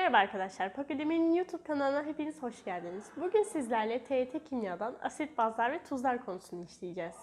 Merhaba arkadaşlar, Pakademi'nin YouTube kanalına hepiniz hoş geldiniz. Bugün sizlerle TET Kimya'dan asit, bazlar ve tuzlar konusunu işleyeceğiz.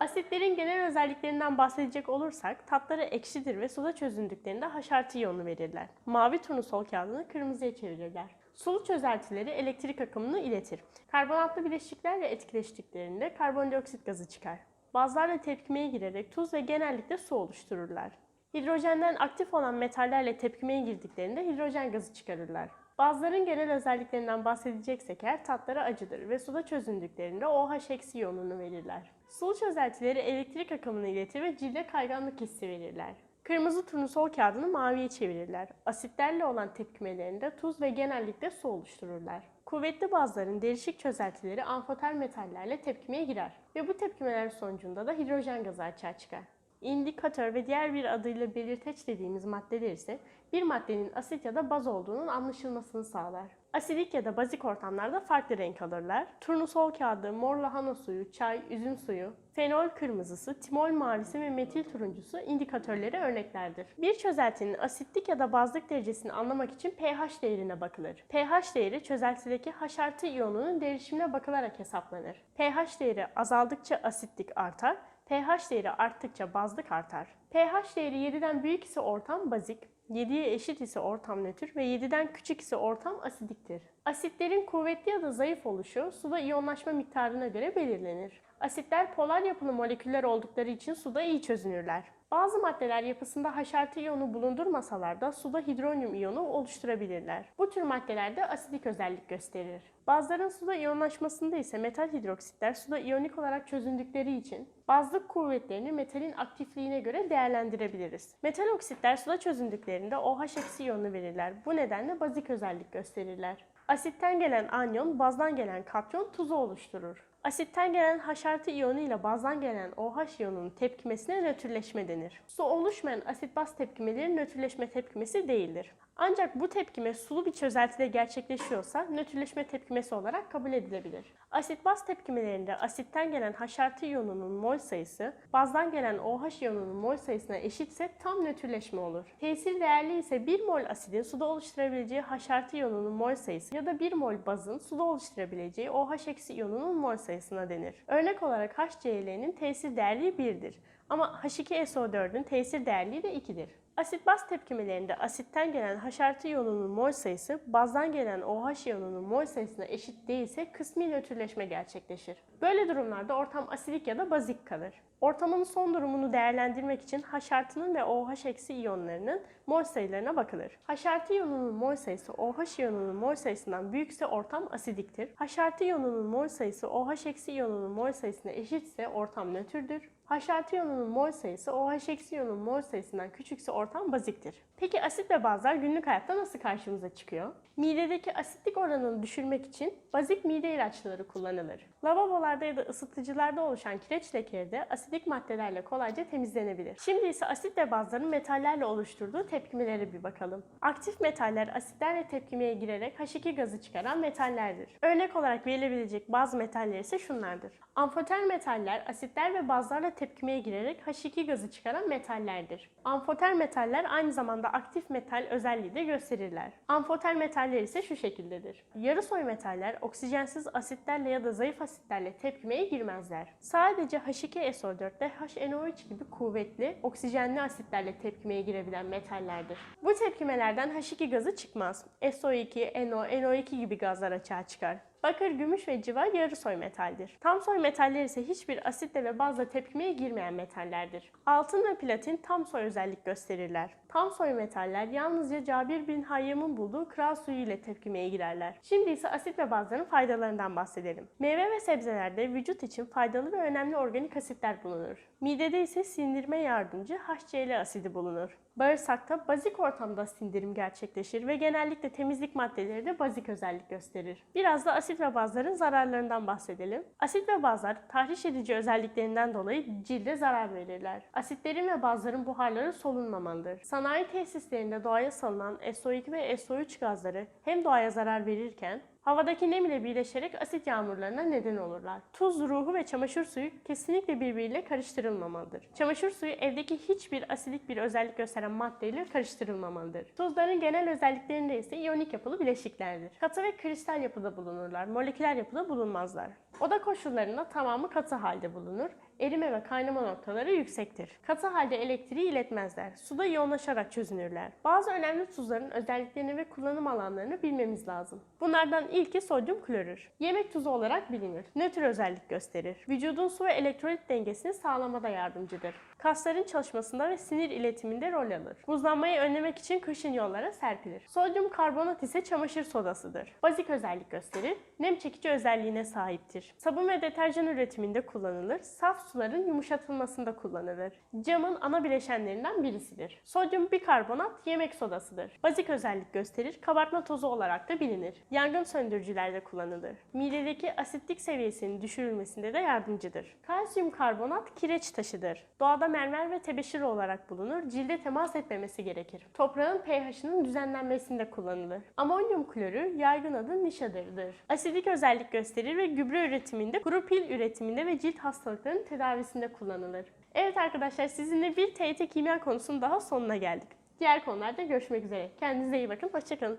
Asitlerin genel özelliklerinden bahsedecek olursak, tatları ekşidir ve suda çözündüklerinde haşartı iyonu verirler. Mavi turnusol kağıdını kırmızıya çevirirler. Sulu çözeltileri elektrik akımını iletir. Karbonatlı bileşiklerle etkileştiklerinde karbondioksit gazı çıkar. Bazlarla tepkimeye girerek tuz ve genellikle su oluştururlar. Hidrojenden aktif olan metallerle tepkimeye girdiklerinde hidrojen gazı çıkarırlar. Bazıların genel özelliklerinden bahsedeceksek eğer tatları acıdır ve suda çözündüklerinde OH iyonunu verirler. Sulu çözeltileri elektrik akımını iletir ve cilde kayganlık hissi verirler. Kırmızı turnusol kağıdını maviye çevirirler. Asitlerle olan tepkimelerinde tuz ve genellikle su oluştururlar. Kuvvetli bazların değişik çözeltileri amfoter metallerle tepkimeye girer ve bu tepkimeler sonucunda da hidrojen gazı açığa çıkar. İndikatör ve diğer bir adıyla belirteç dediğimiz maddeler ise bir maddenin asit ya da baz olduğunun anlaşılmasını sağlar. Asidik ya da bazik ortamlarda farklı renk alırlar. Turnusol kağıdı, mor lahana suyu, çay, üzüm suyu, fenol kırmızısı, timol mavisi ve metil turuncusu indikatörleri örneklerdir. Bir çözeltinin asitlik ya da bazlık derecesini anlamak için pH değerine bakılır. pH değeri çözeltideki haşartı iyonunun derişimine bakılarak hesaplanır. pH değeri azaldıkça asitlik artar, pH değeri arttıkça bazlık artar. pH değeri 7'den büyük ise ortam bazik, 7'ye eşit ise ortam nötr ve 7'den küçük ise ortam asidiktir. Asitlerin kuvvetli ya da zayıf oluşu suda iyonlaşma miktarına göre belirlenir. Asitler polar yapılı moleküller oldukları için suda iyi çözünürler. Bazı maddeler yapısında haşartı iyonu bulundurmasalar da suda hidronyum iyonu oluşturabilirler. Bu tür maddelerde asidik özellik gösterir. Bazıların suda iyonlaşmasında ise metal hidroksitler suda iyonik olarak çözündükleri için bazlık kuvvetlerini metalin aktifliğine göre değerlendirebiliriz. Metal oksitler suda çözündüklerinde OH iyonunu verirler. Bu nedenle bazik özellik gösterirler. Asitten gelen anyon, bazdan gelen katyon tuzu oluşturur. Asitten gelen haşartı iyonu ile bazdan gelen OH iyonunun tepkimesine nötrleşme denir. Su oluşmayan asit baz tepkimeleri nötrleşme tepkimesi değildir. Ancak bu tepkime sulu bir çözeltide gerçekleşiyorsa nötrleşme tepkimesi olarak kabul edilebilir. Asit baz tepkimelerinde asitten gelen haşartı iyonunun mol sayısı bazdan gelen OH iyonunun mol sayısına eşitse tam nötrleşme olur. Tesir değerli ise 1 mol asidin suda oluşturabileceği haşartı iyonunun mol sayısı ya da 1 mol bazın suda oluşturabileceği OH iyonunun mol sayısına denir. Örnek olarak HCl'nin tesir değerliği 1'dir. Ama H2SO4'ün tesir değerliği de 2'dir. Asit baz tepkimelerinde asitten gelen haşartı iyonunun mol sayısı bazdan gelen OH iyonunun mol sayısına eşit değilse kısmi nötrleşme gerçekleşir. Böyle durumlarda ortam asidik ya da bazik kalır. Ortamın son durumunu değerlendirmek için haşartının ve OH eksi iyonlarının mol sayılarına bakılır. Haşartı iyonunun mol sayısı OH iyonunun mol sayısından büyükse ortam asidiktir. Haşartı iyonunun mol sayısı OH eksi iyonunun mol sayısına eşitse ortam nötrdür. Haşartı iyonunun mol sayısı OH eksi iyonunun mol sayısından küçükse ortam baziktir. Peki asit ve bazlar günlük hayatta nasıl karşımıza çıkıyor? Midedeki asitlik oranını düşürmek için bazik mide ilaçları kullanılır. Lavabolarda ya da ısıtıcılarda oluşan kireç lekeleri de asidik maddelerle kolayca temizlenebilir. Şimdi ise asit ve bazların metallerle oluşturduğu tepkimelere bir bakalım. Aktif metaller asitlerle tepkimeye girerek H2 gazı çıkaran metallerdir. Örnek olarak verilebilecek bazı metaller ise şunlardır. Amfoter metaller asitler ve bazlarla tepkimeye girerek H2 gazı çıkaran metallerdir. Amfoter metaller aynı zamanda aktif metal özelliği de gösterirler. Amfoter metaller ise şu şekildedir. Yarı soy metaller oksijensiz asitlerle ya da zayıf asitlerle tepkimeye girmezler. Sadece H2SO4 ve HNO3 gibi kuvvetli oksijenli asitlerle tepkimeye girebilen metallerdir. Bu tepkimelerden H2 gazı çıkmaz. SO2, NO, NO2 gibi gazlar açığa çıkar. Bakır, gümüş ve civa yarı soy metaldir. Tam soy metaller ise hiçbir asitle ve bazla tepkimeye girmeyen metallerdir. Altın ve platin tam soy özellik gösterirler. Tam soy metaller yalnızca Cabir bin Hayyam'ın bulduğu kral suyu ile tepkimeye girerler. Şimdi ise asit ve bazların faydalarından bahsedelim. Meyve ve sebzelerde vücut için faydalı ve önemli organik asitler bulunur. Midede ise sindirme yardımcı HCl asidi bulunur. Bağırsakta bazik ortamda sindirim gerçekleşir ve genellikle temizlik maddeleri de bazik özellik gösterir. Biraz da asit ve bazların zararlarından bahsedelim. Asit ve bazlar tahriş edici özelliklerinden dolayı cilde zarar verirler. Asitlerin ve bazların buharları solunmamalıdır. Sanayi tesislerinde doğaya salınan SO2 ve SO3 gazları hem doğaya zarar verirken Havadaki nem ile birleşerek asit yağmurlarına neden olurlar. Tuz, ruhu ve çamaşır suyu kesinlikle birbiriyle karıştırılmamalıdır. Çamaşır suyu evdeki hiçbir asidik bir özellik gösteren maddeyle karıştırılmamalıdır. Tuzların genel özelliklerinde ise iyonik yapılı bileşiklerdir. Katı ve kristal yapıda bulunurlar, moleküler yapıda bulunmazlar. Oda koşullarında tamamı katı halde bulunur. Erime ve kaynama noktaları yüksektir. Katı halde elektriği iletmezler. Suda yoğunlaşarak çözünürler. Bazı önemli tuzların özelliklerini ve kullanım alanlarını bilmemiz lazım. Bunlardan ilki sodyum klorür. Yemek tuzu olarak bilinir. Nötr özellik gösterir. Vücudun su ve elektrolit dengesini sağlamada yardımcıdır. Kasların çalışmasında ve sinir iletiminde rol alır. Buzlanmayı önlemek için kışın yollara serpilir. Sodyum karbonat ise çamaşır sodasıdır. Bazik özellik gösterir. Nem çekici özelliğine sahiptir. Sabun ve deterjan üretiminde kullanılır. Saf suların yumuşatılmasında kullanılır. Camın ana bileşenlerinden birisidir. Sodyum bikarbonat yemek sodasıdır. Bazik özellik gösterir. Kabartma tozu olarak da bilinir. Yangın söndürücülerde kullanılır. Midedeki asitlik seviyesinin düşürülmesinde de yardımcıdır. Kalsiyum karbonat kireç taşıdır. Doğada mermer ve tebeşir olarak bulunur. Cilde temas etmemesi gerekir. Toprağın pH'ının düzenlenmesinde kullanılır. Amonyum klorür yaygın adı nişadırdır. Asidik özellik gösterir ve gübre üretiminde, kuru pil üretiminde ve cilt hastalıklarının tedavisinde kullanılır. Evet arkadaşlar sizinle bir TYT kimya konusunun daha sonuna geldik. Diğer konularda görüşmek üzere. Kendinize iyi bakın. Hoşçakalın.